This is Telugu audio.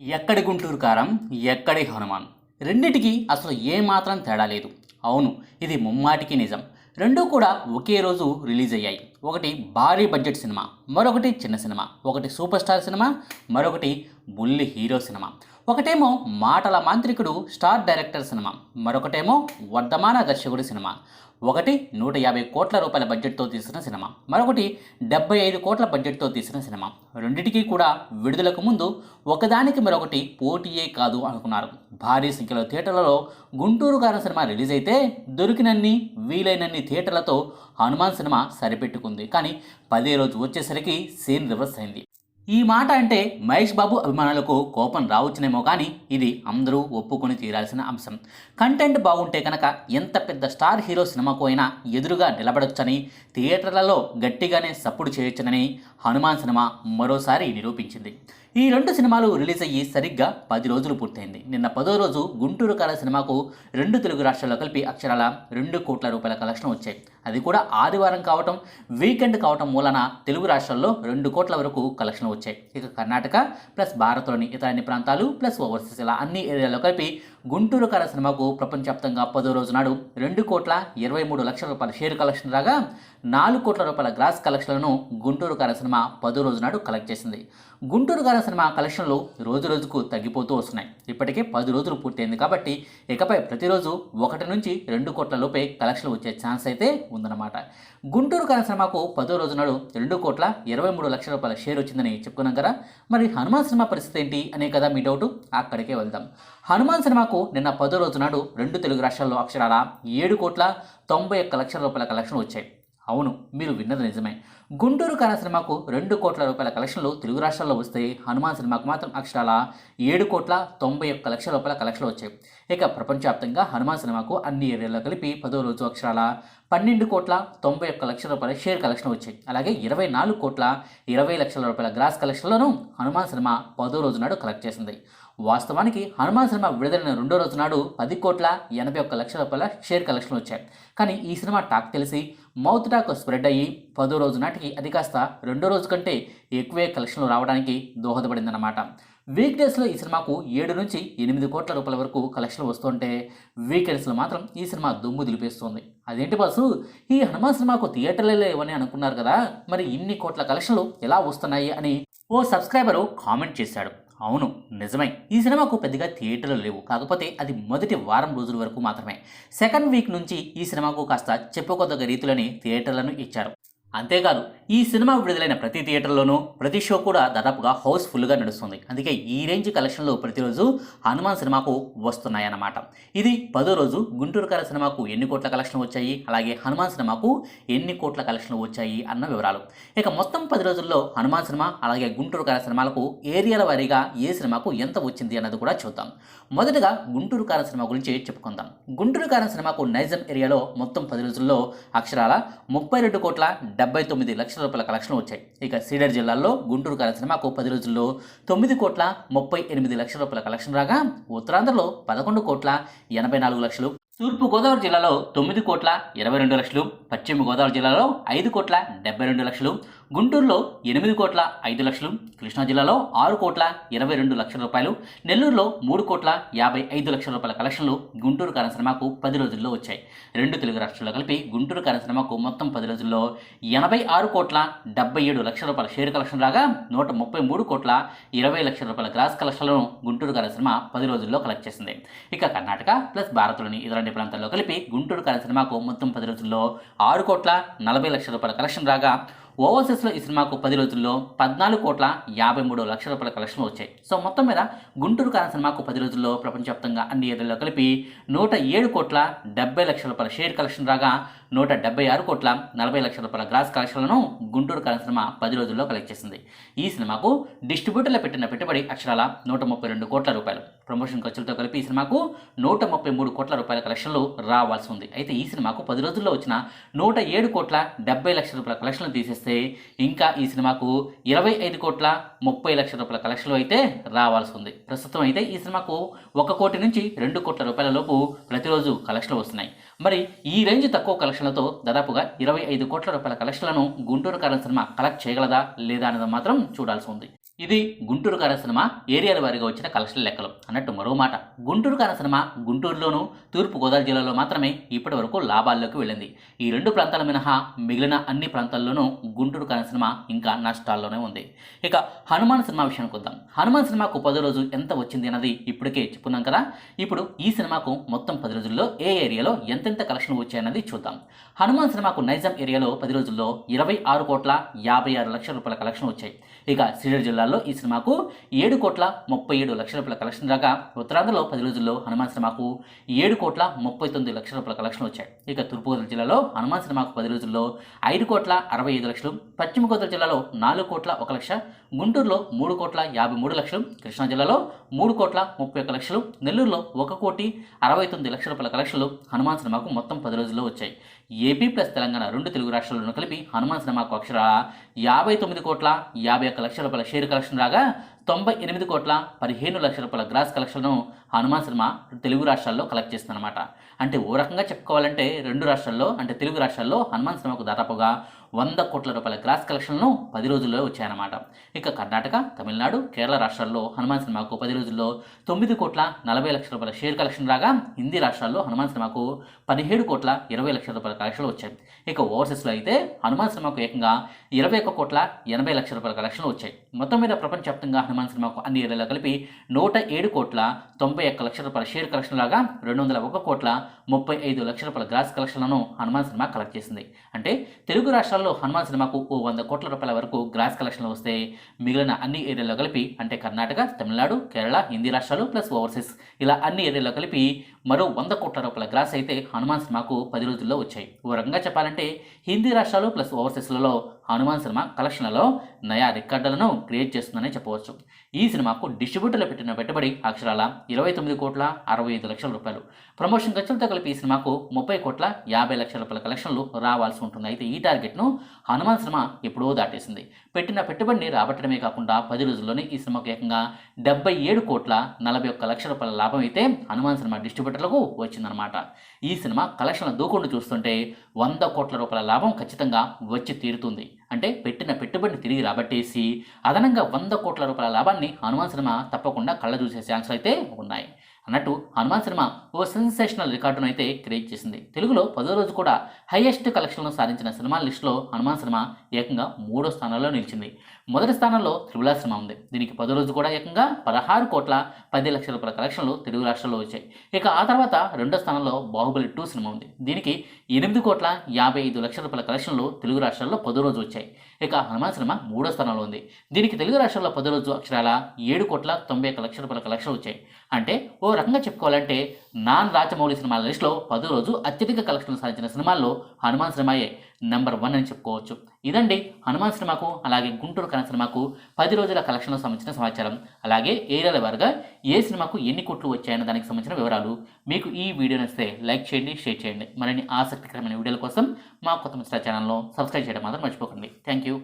ఎక్కడి గుంటూరు కారం ఎక్కడి హనుమాన్? రెండిటికి అసలు ఏమాత్రం తేడా లేదు. అవును ఇది ముమ్మాటికి నిజం. రెండూ కూడా ఒకే రోజు రిలీజ్ అయ్యాయి. ఒకటి భారీ బడ్జెట్ సినిమా మరొకటి చిన్న సినిమా ఒకటి సూపర్ స్టార్ సినిమా మరొకటి బుల్లి హీరో సినిమా. ఒకటేమో మాటల మాంత్రికుడు స్టార్ డైరెక్టర్ సినిమా మరొకటేమో వర్ధమాన దర్శకుడి సినిమా. ఒకటి నూట యాభై కోట్ల రూపాయల బడ్జెట్తో తీసిన సినిమా. మరొకటి డెబ్బై ఐదు కోట్ల బడ్జెట్తో తీసిన సినిమా. రెండింటికి కూడా విడుదలకు ముందు ఒకదానికి మరొకటి పోటీయే కాదు అనుకున్నారు. భారీ సంఖ్యలో థియేటర్లలో గుంటూరు గారు సినిమా రిలీజ్ అయితే దొరికినన్ని వీలైనన్ని థియేటర్లతో హనుమాన్ సినిమా సరిపెట్టుకుంది. కానీ పదే రోజు వచ్చేసరికి సీన్ రివర్స్ అయింది. ఈ మాట అంటే మహేష్ బాబు అభిమానులకు కోపం రావచ్చునేమో కానీ ఇది అందరూ ఒప్పుకొని తీరాల్సిన అంశం. కంటెంట్ బాగుంటే కనుక ఎంత పెద్ద స్టార్ హీరో సినిమాకు అయినా ఎదురుగా నిలబడొచ్చని థియేటర్లలో గట్టిగానే సప్పుడు చేయొచ్చనని హనుమాన్ సినిమా మరోసారి నిరూపించింది. ఈ రెండు సినిమాలు రిలీజ్ అయ్యి సరిగ్గా పది రోజులు పూర్తయింది. నిన్న పదో రోజు గుంటూరు కాల సినిమాకు రెండు తెలుగు రాష్ట్రాల్లో కలిపి అక్షరాల రెండు కోట్ల రూపాయల కలెక్షన్ వచ్చాయి. అది కూడా ఆదివారం కావటం వీకెండ్ కావటం మూలన తెలుగు రాష్ట్రాల్లో రెండు కోట్ల వరకు కలెక్షన్ వచ్చాయి. ఇక కర్ణాటక ప్లస్ భారత్లోని ఇతర అన్ని ప్రాంతాలు ప్లస్ ఓవర్సీస్ ఇలా అన్ని ఏరియాలో కలిపి గుంటూరు కాల సినిమాకు ప్రపంచవ్యాప్తంగా పదో రోజు నాడు రెండు కోట్ల ఇరవై మూడు లక్షల రూపాయల షేర్ కలెక్షన్ రాగా నాలుగు కోట్ల రూపాయల గ్రాస్ కలెక్షన్లను గుంటూరు కార సినిమా పదో రోజు నాడు కలెక్ట్ చేసింది. గుంటూరు కార సినిమా కలెక్షన్లు రోజు రోజుకు తగ్గిపోతూ వస్తున్నాయి. ఇప్పటికే పది రోజులు పూర్తయింది కాబట్టి ఇకపై ప్రతిరోజు ఒకటి నుంచి రెండు కోట్ల లోపే కలెక్షన్లు వచ్చే ఛాన్స్ అయితే ఉందన్నమాట. గుంటూరు కార సినిమాకు పదో రోజు నాడు రెండు కోట్ల ఇరవై మూడు లక్షల రూపాయల షేర్ వచ్చిందని చెప్పుకున్నాం కదా? మరి హనుమాన్ సినిమా పరిస్థితి ఏంటి అనే కదా మీ డౌట్? అక్కడికే వెళ్దాం. హనుమాన్ సినిమాకు నిన్న పదో రోజు నాడు రెండు తెలుగు రాష్ట్రాల్లో అక్షరాల ఏడు కోట్ల తొంభై ఒక్క లక్షల రూపాయల కలెక్షన్లు వచ్చాయి. అవును మీరు విన్నది నిజమే. గుంటూరు కాన సినిమాకు రెండు కోట్ల రూపాయల కలెక్షన్లు తెలుగు రాష్ట్రాల్లో వస్తే హనుమాన్ సినిమాకు మాత్రం అక్షరాల ఏడు కోట్ల తొంభై ఒక్క లక్షల రూపాయల కలెక్షన్లు వచ్చాయి. ఇక ప్రపంచవ్యాప్తంగా హనుమాన్ సినిమాకు అన్ని ఏరియాల్లో కలిపి పదో రోజు అక్షరాల పన్నెండు కోట్ల తొంభై ఒక్క లక్షల రూపాయల షేర్ కలెక్షన్ వచ్చాయి. అలాగే ఇరవై నాలుగు కోట్ల ఇరవై లక్షల రూపాయల గ్రాస్ కలెక్షన్లను హనుమాన్ సినిమా పదో రోజు నాడు కలెక్ట్ చేసింది. వాస్తవానికి హనుమాన్ సినిమా విడుదలైన రెండో రోజు నాడు పది కోట్ల ఎనభై ఒక్క లక్షల రూపాయల షేర్ కలెక్షన్లు వచ్చాయి. కానీ ఈ సినిమా టాక్ తెలిసి మౌత్ టాక్ స్ప్రెడ్ అయ్యి పదో రోజు నాటికి అది కాస్త రెండో రోజు కంటే ఎక్కువే కలెక్షన్లు రావడానికి దోహదపడిందన్నమాట. వీక్ డేస్లో ఈ సినిమాకు ఏడు నుంచి ఎనిమిది కోట్ల రూపాయల వరకు కలెక్షన్లు వస్తుంటే వీకెండ్స్లో మాత్రం ఈ సినిమా దుమ్ము దులిపేస్తుంది. అదేంటి బాసు? ఈ హనుమాన్ సినిమాకు థియేటర్లలో ఇవన్నీ అనుకున్నారు కదా? మరి ఇన్ని కోట్ల కలెక్షన్లు ఎలా వస్తున్నాయి అని ఓ సబ్స్క్రైబరు కామెంట్ చేశాడు. అవును నిజమే. ఈ సినిమాకు పెద్దగా థియేటర్లు లేవు. కాకపోతే అది మొదటి వారం రోజుల వరకు మాత్రమే. సెకండ్ వీక్ నుంచి ఈ సినిమాకు కాస్త చెప్పుకోదగ్గ రీతిలోనే థియేటర్లను ఇచ్చారు. అంతేకాదు ఈ సినిమా విడుదలైన ప్రతి థియేటర్లోనూ ప్రతి షో కూడా దాదాపుగా హౌస్ఫుల్గా నడుస్తుంది. అందుకే ఈ రేంజ్ కలెక్షన్లు ప్రతిరోజు హనుమాన్ సినిమాకు వస్తున్నాయన్నమాట. ఇది పదో రోజు గుంటూరు కర సినిమాకు ఎన్ని కోట్ల కలెక్షన్లు వచ్చాయి అలాగే హనుమాన్ సినిమాకు ఎన్ని కోట్ల కలెక్షన్లు వచ్చాయి అన్న వివరాలు. ఇక మొత్తం పది రోజుల్లో హనుమాన్ సినిమా అలాగే గుంటూరు కర సినిమాలకు ఏరియాల వారీగా ఏ సినిమాకు ఎంత వచ్చింది అన్నది కూడా చూద్దాం. మొదటగా గుంటూరు కార సినిమా గురించి చెప్పుకుందాం. గుంటూరు కార సినిమాకు నైజం ఏరియాలో మొత్తం పది రోజుల్లో అక్షరాల ముప్పై రెండు కోట్ల డెబ్బై తొమ్మిది లక్షల రూపాయల కలెక్షన్లు వచ్చాయి. ఇక సీడర్ జిల్లాలో గుంటూరు కాల సినిమాకు పది రోజుల్లో తొమ్మిది కోట్ల ముప్పై ఎనిమిది లక్షల రూపాయల కలెక్షన్ రాగా ఉత్తరాంధ్రలో పదకొండు కోట్ల ఎనభై నాలుగు లక్షలు తూర్పు గోదావరి జిల్లాలో తొమ్మిది కోట్ల ఇరవై రెండు లక్షలు పశ్చిమ గోదావరి జిల్లాలో ఐదు కోట్ల డెబ్బై రెండు లక్షలు గుంటూరులో ఎనిమిది కోట్ల ఐదు లక్షలు కృష్ణా జిల్లాలో ఆరు కోట్ల ఇరవై రెండు లక్షల రూపాయలు నెల్లూరులో మూడు కోట్ల యాభై ఐదు లక్షల రూపాయల కలెక్షన్లు గుంటూరు కారం సినిమాకు పది రోజుల్లో వచ్చాయి. రెండు తెలుగు రాష్ట్రాల్లో కలిపి గుంటూరు కారం సినిమాకు మొత్తం పది రోజుల్లో ఎనభై ఆరు కోట్ల డెబ్బై ఏడు లక్షల రూపాయల షేర్ కలెక్షన్ రాగా నూట ముప్పై మూడు కోట్ల ఇరవై లక్షల రూపాయల గ్రాస్ కలెక్షన్లను గుంటూరు కారం సినిమా పది రోజుల్లో కలెక్ట్ చేసింది. ఇక కర్ణాటక ప్లస్ భారత్లోని ఇతర ప్రాంతాల్లో కలిపి గుంటూరు కారం సినిమాకు మొత్తం పది రోజుల్లో ఆరు కోట్ల నలభై లక్షల రూపాయల కలెక్షన్ రాగా ఓవర్సీస్లో ఈ సినిమాకు పది రోజుల్లో పద్నాలుగు కోట్ల యాభై మూడు లక్షల రూపాయల కలెక్షన్లు వచ్చాయి. సో మొత్తం మీద గుంటూరు కారం సినిమాకు పది రోజుల్లో ప్రపంచవ్యాప్తంగా అన్ని ఏరియాల్లో కలిపి నూట ఏడు కోట్ల డెబ్బై లక్షల రూపాయల షేర్ కలెక్షన్ రాగా నూట డెబ్బై ఆరు కోట్ల నలభై లక్షల రూపాయల గ్రాస్ కలెక్షన్లను గుంటూరు కళ సినిమా పది రోజుల్లో కలెక్ట్ చేసింది. ఈ సినిమాకు డిస్ట్రిబ్యూటర్లు పెట్టిన పెట్టుబడి అక్షరాల నూట ముప్పై రెండు కోట్ల రూపాయలు. ప్రమోషన్ ఖర్చులతో కలిపి ఈ సినిమాకు నూట ముప్పై మూడు కోట్ల రూపాయల కలెక్షన్లు రావాల్సి ఉంది. అయితే ఈ సినిమాకు పది రోజుల్లో వచ్చిన నూట ఏడు కోట్ల డెబ్బై లక్షల రూపాయల కలెక్షన్లు తీసేస్తే ఇంకా ఈ సినిమాకు ఇరవై ఐదు కోట్ల ముప్పై లక్షల రూపాయల కలెక్షన్లు అయితే రావాల్సి ఉంది. ప్రస్తుతం అయితే ఈ సినిమాకు ఒక కోటి నుంచి రెండు కోట్ల రూపాయల లోపు ప్రతిరోజు కలెక్షన్లు వస్తున్నాయి. మరి ఈ రేంజ్ తక్కువ కలెక్షన్ కలెక్షన్లతో దాదాపుగా ఇరవై ఐదు కోట్ల రూపాయల కలెక్షన్లను గుంటూరు కారం సినిమా కలెక్ట్ చేయగలదా లేదా అనేది మాత్రం చూడాల్సి ఉంది. ఇది గుంటూరు కార సినిమా ఏరియాల వారీగా వచ్చిన కలెక్షన్ లెక్కలు. అన్నట్టు మరో మాట గుంటూరు కార సినిమా గుంటూరులోను తూర్పు గోదావరి జిల్లాలో మాత్రమే ఇప్పటి వరకు లాభాల్లోకి వెళ్ళింది. ఈ రెండు ప్రాంతాల మినహా మిగిలిన అన్ని ప్రాంతాల్లోనూ గుంటూరు కార సినిమా ఇంకా నష్టాల్లోనే ఉంది. ఇక హనుమాన్ సినిమా విషయానికి వద్దాం. హనుమాన్ సినిమాకు పది రోజు ఎంత వచ్చింది అన్నది ఇప్పటికే చెప్పుకున్నాం కదా. ఇప్పుడు ఈ సినిమాకు మొత్తం పది రోజుల్లో ఏ ఏరియాలో ఎంతెంత కలెక్షన్ వచ్చాయన్నది చూద్దాం. హనుమాన్ సినిమాకు నైజాం ఏరియాలో పది రోజుల్లో ఇరవై ఆరు కోట్ల యాభై ఆరు లక్షల రూపాయల కలెక్షన్ వచ్చాయి. ఇక సిరిడి జిల్లాలో ఈ సినిమాకు ఏడు కోట్ల ముప్పై ఏడు లక్షల రూపాయల కలెక్షన్ రాగా ఉత్తరాంధ్రలో పది రోజుల్లో హనుమాన్ సినిమాకు ఏడు కోట్ల ముప్పై తొమ్మిది లక్షల రూపాయల కలెక్షన్ వచ్చాయి. ఇక తూర్పుగోదావరి జిల్లాలో హనుమాన్ సినిమాకు పది రోజుల్లో ఐదు కోట్ల అరవై ఐదు లక్షలు పశ్చిమ గోదావరి జిల్లాలో నాలుగు కోట్ల ఒక లక్ష గుంటూరులో మూడు కోట్ల యాభై మూడు లక్షలు కృష్ణా జిల్లాలో మూడు కోట్ల ముప్పై ఒక్క లక్షలు నెల్లూరులో ఒక కోటి అరవై తొమ్మిది లక్షల రూపాయల కలెక్షన్లు హనుమాన్ సినిమాకు మొత్తం పది రోజుల్లో వచ్చాయి. ఏపీ ప్లస్ తెలంగాణ రెండు తెలుగు రాష్ట్రాలను కలిపి హనుమాన్ సినిమాకు అక్షర యాభై తొమ్మిది కోట్ల యాభై ఒక్క లక్షల రూపాయల షేర్ కలెక్షన్ రాగా తొంభై ఎనిమిది కోట్ల పదిహేను లక్షల రూపాయల గ్రాస్ కలెక్షన్ను హనుమాన్ సినిమా తెలుగు రాష్ట్రాల్లో కలెక్ట్ చేస్తుందన్నమాట అంటే ఓ రకంగా చెప్పుకోవాలంటే రెండు రాష్ట్రాల్లో అంటే తెలుగు రాష్ట్రాల్లో హనుమాన్ సినిమాకు దాదాపుగా వంద కోట్ల రూపాయల గ్రాస్ కలెక్షన్లు పది రోజుల్లో వచ్చాయన్నమాట. ఇక కర్ణాటక తమిళనాడు కేరళ రాష్ట్రాల్లో హనుమాన్ సినిమాకు పది రోజుల్లో తొమ్మిది కోట్ల నలభై లక్షల రూపాయల షేర్ కలెక్షన్ రాగా హిందీ రాష్ట్రాల్లో హనుమాన్ సినిమాకు పదిహేడు కోట్ల ఇరవై లక్షల రూపాయల కలెక్షన్లు వచ్చాయి. ఇక ఓవర్సీస్లో అయితే హనుమాన్ సినిమాకు ఏకంగా ఇరవై ఒక్క కోట్ల ఎనభై లక్షల రూపాయల కలెక్షన్లు వచ్చాయి. మొత్తం మీద ప్రపంచవ్యాప్తంగా హనుమాన్ సినిమాకు అన్ని ఏరియాలో కలిపి నూట ఏడు కోట్ల తొంభై ఒక్క లక్షల రూపాయల షేర్ కలెక్షన్ లాగా రెండు వందల ఒక కోట్ల ముప్పై ఐదు లక్షల రూపాయల గ్రాస్ కలెక్షన్లను హనుమాన్ సినిమా కలెక్ట్ చేసింది. అంటే తెలుగు రాష్ట్రాల్లో హనుమాన్ సినిమాకు ఓ వంద కోట్ల రూపాయల వరకు గ్రాస్ కలెక్షన్లు వస్తే మిగిలిన అన్ని ఏరియాలో కలిపి అంటే కర్ణాటక తమిళనాడు కేరళ హిందీ రాష్ట్రాలు ప్లస్ ఓవర్సీస్ ఇలా అన్ని ఏరియాలో కలిపి మరో వంద కోట్ల రూపాయల గ్రాస్ అయితే హనుమాన్ సినిమాకు పది రోజుల్లో వచ్చాయి. ఓ రకంగా చెప్పాలంటే హిందీ రాష్ట్రాలు ప్లస్ ఓవర్సీస్లలో హనుమాన్ సినిమా కలెక్షన్లలో నయా రికార్డులను క్రియేట్ చేస్తుందనే చెప్పవచ్చు. ఈ సినిమాకు డిస్ట్రిబ్యూటర్లు పెట్టిన పెట్టుబడి అక్షరాల ఇరవై తొమ్మిది కోట్ల అరవై ఐదు లక్షల రూపాయలు. ప్రమోషన్ ఖర్చులతో కలిపి ఈ సినిమాకు ముప్పై కోట్ల యాభై లక్షల రూపాయల కలెక్షన్లు రావాల్సి ఉంటుంది. అయితే ఈ టార్గెట్ను హనుమాన్ సినిమా ఎప్పుడో దాటేసింది. పెట్టిన పెట్టుబడిని రాబట్టడమే కాకుండా పది రోజుల్లోనే ఈ సినిమాకు ఏకంగా డెబ్బై ఏడు కోట్ల నలభై ఒక్క లక్షల రూపాయల లాభం అయితే హనుమాన్ సినిమా డిస్ట్రిబ్యూటర్లకు వచ్చిందనమాట ఈ సినిమా కలెక్షన్ల దూకుండా చూస్తుంటే వంద కోట్ల రూపాయల లాభం ఖచ్చితంగా వచ్చి తీరుతుంది. అంటే పెట్టిన పెట్టుబడిని తిరిగి రాబట్టేసి అదనంగా వంద కోట్ల రూపాయల లాభాన్ని హనుమాన్ సినిమా తప్పకుండా కళ్ళ చూసే ఛాన్సులు అయితే ఉన్నాయి. అన్నట్టు హనుమాన్ సినిమా ఓ సెన్సేషనల్ రికార్డును అయితే క్రియేట్ చేసింది. తెలుగులో పదో రోజు కూడా హైయెస్ట్ కలెక్షన్లను సాధించిన సినిమాల లిస్టులో హనుమాన్ సినిమా ఏకంగా మూడో స్థానంలో నిలిచింది. మొదటి స్థానంలో త్రిబుల సినిమా ఉంది. దీనికి పదో రోజు కూడా ఏకంగా పదహారు కోట్ల పది లక్షల రూపాయల కలెక్షన్లు తెలుగు రాష్ట్రాల్లో వచ్చాయి. ఇక ఆ తర్వాత రెండో స్థానంలో బాహుబలి టూ సినిమా ఉంది. దీనికి ఎనిమిది కోట్ల యాభై ఐదు లక్షల రూపాయల కలెక్షన్లు తెలుగు రాష్ట్రాల్లో పదో రోజు వచ్చాయి. ఇక హనుమాన్ సినిమా మూడో స్థానంలో ఉంది. దీనికి తెలుగు రాష్ట్రాల్లో పదో రోజు అక్షరాల ఏడు కోట్ల తొంభై ఒక లక్షల రూపాయల కలెక్షన్లు వచ్చాయి. అంటే ఓ రకంగా చెప్పుకోవాలంటే నాన్ రాజమౌళి సినిమాల లిస్టులో పదో రోజు అత్యధిక కలెక్షన్లు సాధించిన సినిమాల్లో హనుమాన్ సినిమాయే నెంబర్ వన్ అని చెప్పుకోవచ్చు. ఇదండి హనుమాన్ సినిమాకు అలాగే గుంటూరు కన్న సినిమాకు పది రోజుల కలెక్షన్లకు సంబంధించిన సమాచారం. అలాగే ఏరియాల వారుగా ఏ సినిమాకు ఎన్ని కోట్లు వచ్చాయన్న దానికి సంబంధించిన వివరాలు మీకు ఈ వీడియో నచ్చితే లైక్ చేయండి షేర్ చేయండి. మరిన్ని ఆసక్తికరమైన వీడియోల కోసం మా కొత్త మిత్ర ఛానల్లో సబ్స్క్రైబ్ చేయడం మాత్రం మర్చిపోకండి. Thank you.